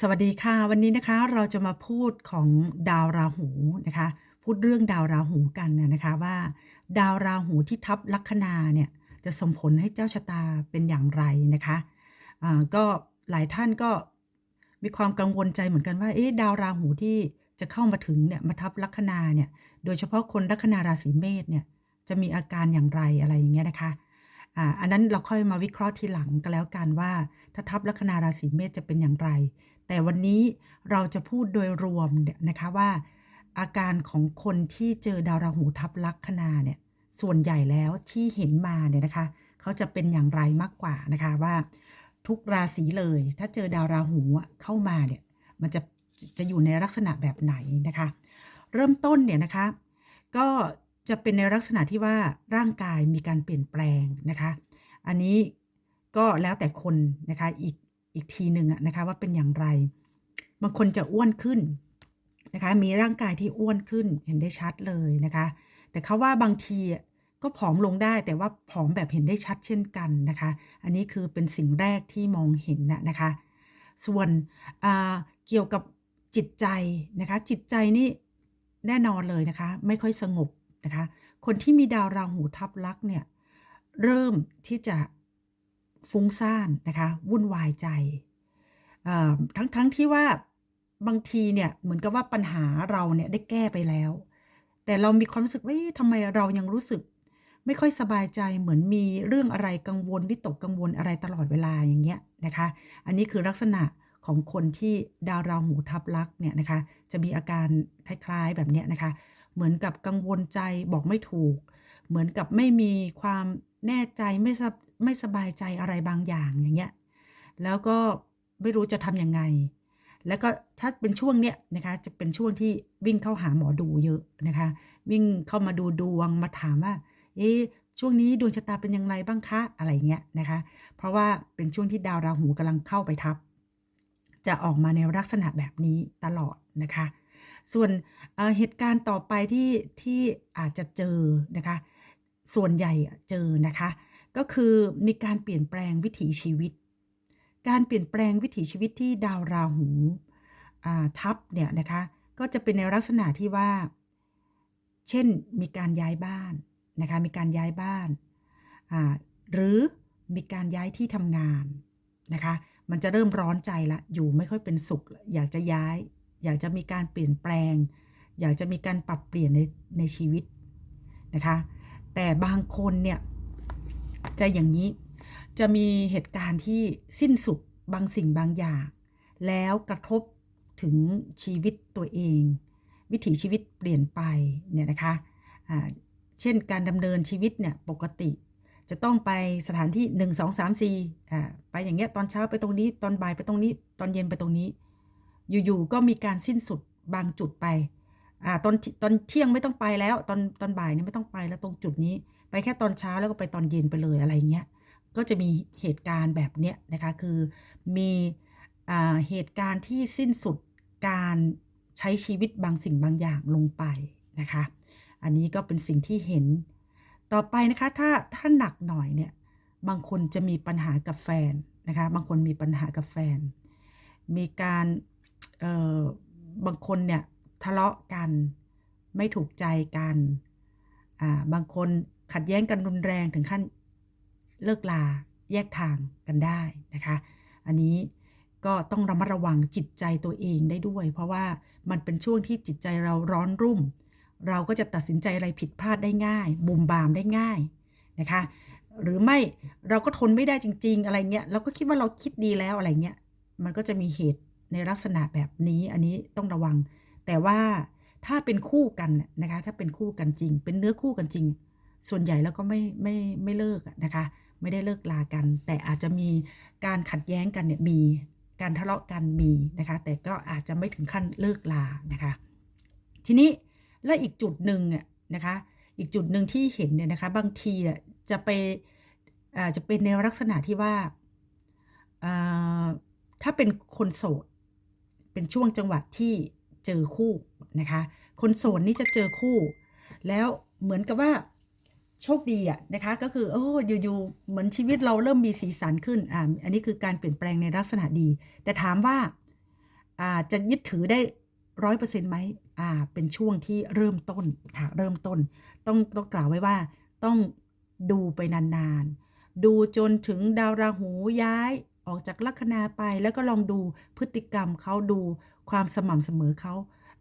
สวัสดีค่ะ วันนี้นะคะเราจะมาพูดของดาวราหูนะคะ พูดเรื่องดาวราหูกันนะนะคะว่า ดาวราหูที่ทับลัคนาเนี่ยจะส่งผลให้เจ้าชะตาเป็นอย่างไรนะคะอ่าก็หลายท่านก็มีความกังวลใจเหมือนกันว่าเอ๊ะดาวราหูที่จะเข้ามาถึงเนี่ยมาทับลัคนาเนี่ยโดยเฉพาะคนลัคนาราศีเมษเนี่ยจะมีอาการอย่างไรอะไรอย่างเงี้ยนะคะ อันนั้นเราค่อยมาวิเคราะห์ทีหลังก็แล้วกันว่า ถ้าทับลัคนาราศีเมษจะเป็นอย่างไร แต่วันนี้เราจะพูดโดยรวมเนี่ยนะคะว่า อาการของคนที่เจอดาวราหูทับลัคนาเนี่ยส่วนใหญ่แล้วที่เห็นมาเนี่ยนะคะ เขาจะเป็นอย่างไรมากกว่านะคะว่า ทุกราศีเลย ถ้าเจอดาวราหูเข้ามาเนี่ยมันจะจะอยู่ในลักษณะแบบไหนนะคะ เริ่มต้นเนี่ยนะคะ ก็ จะเป็นในลักษณะที่ว่าร่างกายมีการเปลี่ยนแปลงนะคะ อันนี้ก็แล้วแต่คนนะคะอีกอีกทีหนึ่งอะนะคะว่าเป็นอย่างไร บางคนจะอ้วนขึ้นนะคะมีร่างกายที่อ้วนขึ้นเห็นได้ชัดเลยนะคะ แต่เขาว่าบางทีก็ผอมลงได้แต่ว่าผอมแบบเห็นได้ชัดเช่นกันนะคะ อันนี้คือเป็นสิ่งแรกที่มองเห็นนะนะคะ ส่วนเกี่ยวกับจิตใจนะคะ จิตใจนี่แน่นอนเลยนะคะ ไม่ค่อยสงบ นะคะ คนที่มีดาวราหูทับลักเนี่ย เริ่มที่จะฟุ้งซ่านนะคะ วุ่นวายใจ ทั้งทั้งที่ว่าบางทีเนี่ยเหมือนกับว่าปัญหาเราเนี่ยได้แก้ไปแล้ว แต่เรามีความรู้สึกว่าทำไมเรายังรู้สึก ไม่ค่อยสบายใจเหมือนมีเรื่องอะไรกังวลวิตกกังวลอะไรตลอดเวลาอย่างเงี้ยนะคะ อันนี้คือลักษณะของคนที่ดาวราหูทับลักเนี่ยนะคะ จะมีอาการคล้ายๆแบบเนี้ยนะคะ เหมือนกับกังวลใจบอกไม่ถูก เหมือนกับไม่มีความแน่ใจไม่สบไม่สบายใจอะไรบางอย่างอย่างเงี้ยแล้วก็ไม่รู้จะทำยังไง แล้วก็ถ้าเป็นช่วงเนี้ยนะคะจะเป็นช่วงที่วิ่งเข้าหาหมอดูเยอะนะคะ วิ่งเข้ามาดูดวงมาถามว่า เอ๊ะช่วงนี้ดวงชะตาเป็นอย่างไรบ้างคะอะไรเงี้ยนะคะ เพราะว่าเป็นช่วงที่ดาวราหูกำลังเข้าไปทับ จะออกมาในลักษณะแบบนี้ตลอดนะคะ ส่วนเเหตุการณ์ต่อไปที่ที่อาจจะเจอนะคะ ส่วนใหญ่เจอนะคะ ก็คือมีการเปลี่ยนแปลงวิถีชีวิต การเปลี่ยนแปลงวิถีชีวิตที่ดาวราหูอ่าทับเนี่ยนะคะ ก็จะเป็นในลักษณะที่ว่า เช่นมีการย้ายบ้านนะคะ มีการย้ายบ้านอ่าหรือมีการย้ายที่ทำงานนะคะ มันจะเริ่มร้อนใจละ อยู่ไม่ค่อยเป็นสุข อยากจะย้าย อยากจะมีการเปลี่ยนแปลง อยากจะมีการปรับเปลี่ยนในในชีวิตนะคะ แต่บางคนเนี่ยจะอย่างนี้จะมีเหตุการณ์ที่สิ้นสุดบางสิ่งบางอย่าง แล้วกระทบถึงชีวิตตัวเอง วิถีชีวิตเปลี่ยนไปเนี่ยนะคะอ่าเช่นการดำเนินชีวิตเนี่ยปกติ จะต้องไปสถานที่ 1 2 3 4อ่าไปอย่างเงี้ยตอนเช้าไปตรงนี้ตอนบ่ายไปตรงนี้ตอนเย็นไปตรงนี้ อยู่ๆก็มีการสิ้นสุดบางจุดไปอ่าตอนตอนเที่ยงไม่ต้องไปแล้วตอนตอนบ่ายเนี่ยไม่ต้องไปแล้วตรงจุดนี้ ไปแค่ตอนเช้าแล้วก็ไปตอนเย็นไปเลยอะไรเงี้ยก็จะมีเหตุการณ์แบบเนี้ยนะคะคือมีอ่าเหตุการณ์ที่สิ้นสุดการใช้ชีวิตบางสิ่งบางอย่างลงไปนะคะ อันนี้ก็เป็นสิ่งที่เห็นต่อไปนะคะถ้าถ้าหนักหน่อยเนี่ยบางคนจะมีปัญหากับแฟนนะคะบางคนมีปัญหากับแฟน มีการ บางคนเนี่ยทะเลาะกันไม่ถูกใจกันอ่าบางคนขัดแย้งกันรุนแรงถึงขั้นเลิกลาแยกทางกันได้นะคะ อันนี้ก็ต้องระมัดระวังจิตใจตัวเองได้ด้วย เพราะว่ามันเป็นช่วงที่จิตใจเราร้อนรุ่ม เราก็จะตัดสินใจอะไรผิดพลาดได้ง่ายบุมบามได้ง่ายนะคะ หรือไม่เราก็ทนไม่ได้จริง ๆ อะไรเงี้ยเราก็คิดว่าเราคิดดีแล้วอะไรเงี้ยมันก็จะมีเหตุ ในลักษณะแบบนี้อันนี้ต้องระวัง แต่ว่าถ้าเป็นคู่กันนะคะ ถ้าเป็นคู่กันจริง เป็นเนื้อคู่กันจริง ส่วนใหญ่แล้วก็ไม่ไม่ไม่เลิกนะคะ ไม่ได้เลิกลากัน แต่อาจจะมีการขัดแย้งกันเนี่ยมีการทะเลาะกันมีนะคะ แต่ก็อาจจะไม่ถึงขั้นเลิกลานะคะ ทีนี้และอีกจุดหนึ่งเนี่ยนะคะ อีกจุดหนึ่งที่เห็นเนี่ยนะคะ บางทีเนี่ยจะไปอ่าจะเป็นในลักษณะที่ว่าอ่าถ้าเป็นคนโสด เป็นช่วงจังหวะที่เจอคู่นะคะ คนโสดนี่จะเจอคู่ แล้วเหมือนกับว่าโชคดีอะนะคะก็คือโอ้อยู่ๆเหมือนชีวิตเราเริ่มมีสีสันขึ้นอ่าอันนี้คือการเปลี่ยนแปลงในลักษณะดี แต่ถามว่าอ่าจะยึดถือได้ร้อยเปอร์เซ็นต์ไหมอ่าเป็นช่วงที่เริ่มต้นค่ะเริ่มต้น ต้องต้องกล่าวไว้ว่าต้องดูไปนานๆ ดูจนถึงดาวราหูย้าย ออกจากลัคนาไปแล้วก็ลองดูพฤติกรรมเขาดูความสม่ำเสมอเขา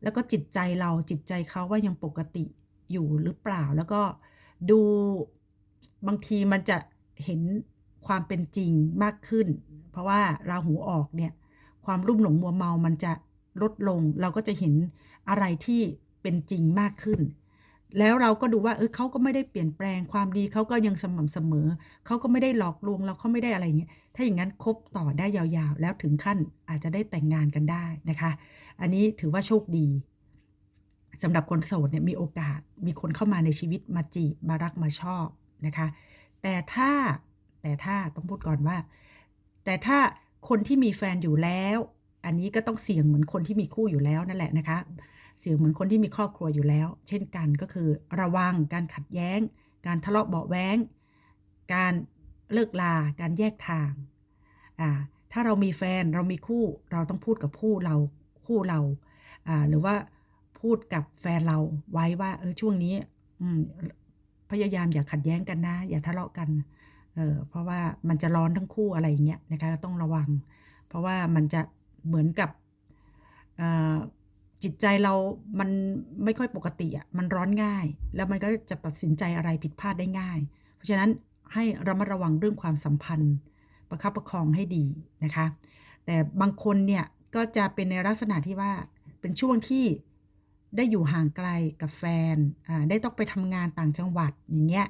แล้วก็จิตใจเราจิตใจเขาว่ายังปกติอยู่หรือเปล่า แล้วก็ดูบางทีมันจะเห็นความเป็นจริงมากขึ้น เพราะว่าราหูออกเนี่ย ความรุ่มหลงมัวเมามันจะลดลง เราก็จะเห็นอะไรที่เป็นจริงมากขึ้น แล้วเราก็ดูว่าเออเขาก็ไม่ได้เปลี่ยนแปลงความดีเขาก็ยังสม่ำเสมอ เขาก็ไม่ได้หลอกลวงเราเขาไม่ได้อะไรเงี้ยถ้าอย่างนั้นคบต่อได้ยาวๆ แล้วถึงขั้นอาจจะได้แต่งงานกันได้นะคะ อันนี้ถือว่าโชคดีสำหรับคนโสดเนี่ยมีโอกาสมีคนเข้ามาในชีวิตมาจีบมารักมาชอบนะคะ แต่ถ้าแต่ถ้าต้องพูดก่อนว่า แต่ถ้าคนที่มีแฟนอยู่แล้ว อันนี้ก็ต้องเสี่ยงเหมือนคนที่มีคู่อยู่แล้วนั่นแหละนะคะ สี่ยงเหมือนคนที่มีครอบครัวอยู่แล้ว เช่นกันก็คือระวังการขัดแย้ง การทะเลาะเบาแว้งการเลิกลา การแยกทางอ่าถ้าเรามีแฟนเรามีคู่เราต้องพูดกับคู่เราคู่เราอ่าหรือว่าพูดกับแฟนเราไว้ว่าเออช่วงนี้อืมพยายามอย่าขัดแย้งกันนะ อย่าทะเลาะกันเออเพราะว่ามันจะร้อนทั้งคู่อะไรอย่างเงี้ยนะคะต้องระวัง เพราะว่ามันจะเหมือนกับอ่า จิตใจเรามันไม่ค่อยปกติอะมันร้อนง่าย แล้วมันก็จะตัดสินใจอะไรผิดพลาดได้ง่าย เพราะฉะนั้นให้ระมัดระวังเรื่องความสัมพันธ์ ประคับประคองให้ดีนะคะ แต่บางคนเนี่ยก็จะเป็นในลักษณะที่ว่าเป็นช่วงที่ได้อยู่ห่างไกลกับแฟนได้ต้องไปทำงานต่างจังหวัดอย่างเงี้ย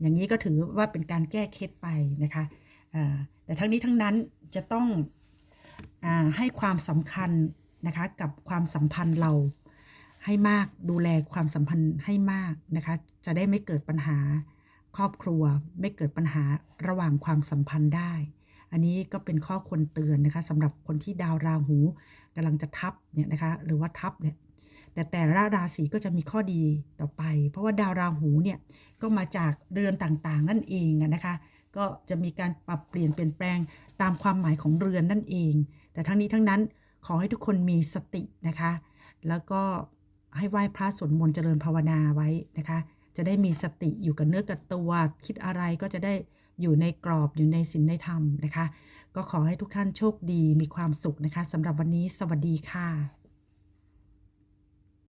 อย่างนี้ก็ถือว่าเป็นการแก้เคล็ดไปนะคะแต่ทั้งนี้ทั้งนั้นจะต้องอให้ความสำคัญ นะคะ กับความสัมพันธ์เราให้มากดูแลความสัมพันธ์ให้มากนะคะ จะได้ไม่เกิดปัญหาครอบครัว ไม่เกิดปัญหาระหว่างความสัมพันธ์ได้ อันนี้ก็เป็นข้อควรเตือนนะคะสำหรับคนที่ดาวราหูกำลังจะทับเนี่ยนะคะ หรือว่าทับเนี่ยแต่แต่ละราศีก็จะมีข้อดีต่อไป เพราะว่าดาวราหูเนี่ยก็มาจากเรือนต่างๆ นั่นเองนะคะ ก็จะมีการปรับเปลี่ยนเปลี่ยนแปลงตามความหมายของเรือนนั่นเอง แต่ทั้งนี้ทั้งนั้น ขอให้ทุกคนมีสตินะคะ แล้วก็ให้ไหว้พระสวดมนต์เจริญภาวนาไว้นะคะ จะได้มีสติอยู่กับเนื้อกับตัว คิดอะไรก็จะได้อยู่ในกรอบอยู่ในศีลในธรรมนะคะ ก็ขอให้ทุกท่านโชคดีมีความสุขนะคะสำหรับวันนี้สวัสดีค่ะ